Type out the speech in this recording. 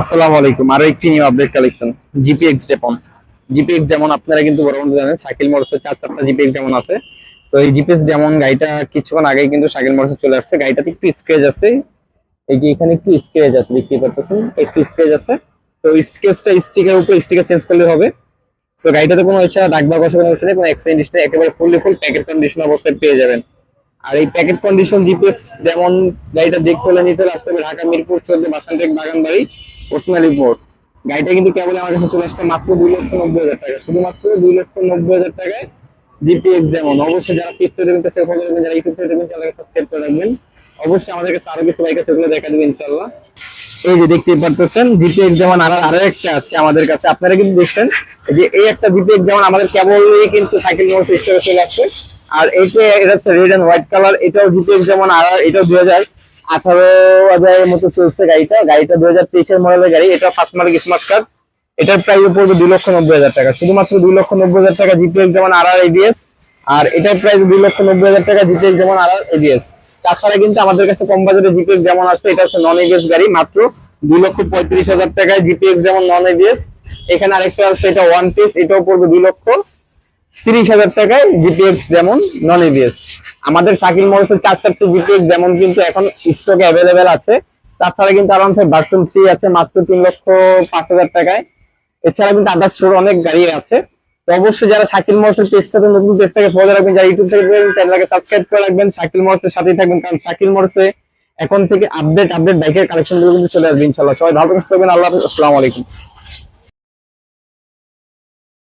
আসসালামু আলাইকুম। আরও একটি নিউ আপডেট কালেকশন জিপিএক্স ডেপন জিপিএক্স যেমন আপনারা কিন্তু বড় জানেন শাকিল মোটরসের চার চারটা জিপিএক্স যেমন আছে। তো এই জিপিএক্স যেমন গাড়িটা কিছুক্ষণ আগে কিন্তু শাকিল মোটরসে চলে আসছে। গাড়িটাতে একটু স্ক্রেচ আছে। এই যে এখানে একটু স্ক্রেচ আছে, দেখতে পাচ্ছেন একটু স্ক্রেচ আছে। তো স্কেচটা স্টিকের উপর স্টিকার চেঞ্জ করলে হবে। তো গাড়িটাতে কোনো এছাড়া দাগ বা কষা কোনো কিছু নেই, কোনো অ্যাক্সিডেন্ট একেবারে ফুললি ফুল প্যাকেট কন্ডিশন অবস্থায় পেয়ে যাবেন। আর এই প্যাকেট কন্ডিশন জিপিএক্স যেমন গাড়িটা দেখতে হলে নিতে আসতে হবে ঢাকা, মিরপুর চোদ্দ বাসানটেক বাগানবাড়ি, ওসমানী মোড় গাড়িটা কিন্তু কেবল আমার কাছে চলে আসছে মাত্র দুই লক্ষ নব্বই হাজার টাকা। শুধুমাত্র দুই লক্ষ নব্বই হাজার টাকায় জিপিএক্স যেমন। অবশ্যই যারা থেকে দেখবেন সেল ফলো করবেন যারা ইউটিউব থেকে দেখবেন চ্যানেলকে সাবস্ক্রাইব করে রাখবেন। অবশ্যই আমাদের কাছে আরও কিছু বাইক আছে সেগুলো দেখা দেবেন ইনশাল্লাহ এই যে দেখতে পারতেছেন জিপিএক্স যেমন আর আরও একটা আছে আমাদের কাছে। আপনারা কিন্তু দেখছেন যে এই একটা জিপিএক্স যেমন আমাদের কেবলই কিন্তু সাইকেল মোটর চলে আসছে। আর এটা হচ্ছে রেড এন্ড হোয়াইট কালার এটাও জিপিএক্স যেমন আর, এটাও দুই হাজার আঠারো হাজারের মতো চলছে গাড়িটা। গাড়িটা দুই হাজার তেইশের মডেলের গাড়ি, এটা ফার্স্ট মার্ক স্মার্ট কার্ড এটার প্রাইস পড়বে দুই লক্ষ নব্বই হাজার টাকা। শুধুমাত্র দুই লক্ষ নব্বই হাজার টাকা জিপিএক্স যেমন আর আর এডিএস আর এটার প্রাইস দুই লক্ষ নব্বই হাজার টাকা জিপিএক্স যেমন আর আর এডিএস তাছাড়া কিন্তু আমাদের কাছে কম বাজারে জিপিএক্স যেমন আছে, এটা হচ্ছে নন এবিএস গাড়ি, মাত্র দুই লক্ষ পঁয়ত্রিশ হাজার টাকায় জিপিএক্স যেমন নন এবিএস এখানে আরেকটা আছে, এটা ওয়ান পিস এটাও পড়বে দুই লক্ষ। তিরিশ হাজার টাকায় জিপিএক্স যেমন নন এবিএস আমাদের শাকিল মোটরসের চার চারটি যেমন কিন্তু এখন স্টকে অ্যাভেলেবেল আছে। তাছাড়া কিন্তু আরামসে বাথরুম ফ্রি আছে মাত্র তিন লক্ষ পাঁচ হাজার টাকায়। এছাড়া কিন্তু আদার্স স্টোর অনেক গাড়ি আছে। তো অবশ্যই যারা শাকিল মোটরসের পেজটাতে নতুন পেজটাকে ফলো রাখবেন, যারা ইউটিউব থেকে চ্যানেলকে সাবস্ক্রাইব করে রাখবেন, শাকিল মোটরসের সাথেই থাকবেন। কারণ শাকিল মোটরসে এখন থেকে আপডেট আপডেট বাইকের কালেকশনগুলো কিন্তু চলে আসবে ইনশাল্লাহ সবাই ভালো থাকবেন আল্লাহ আসসালামু আলাইকুম।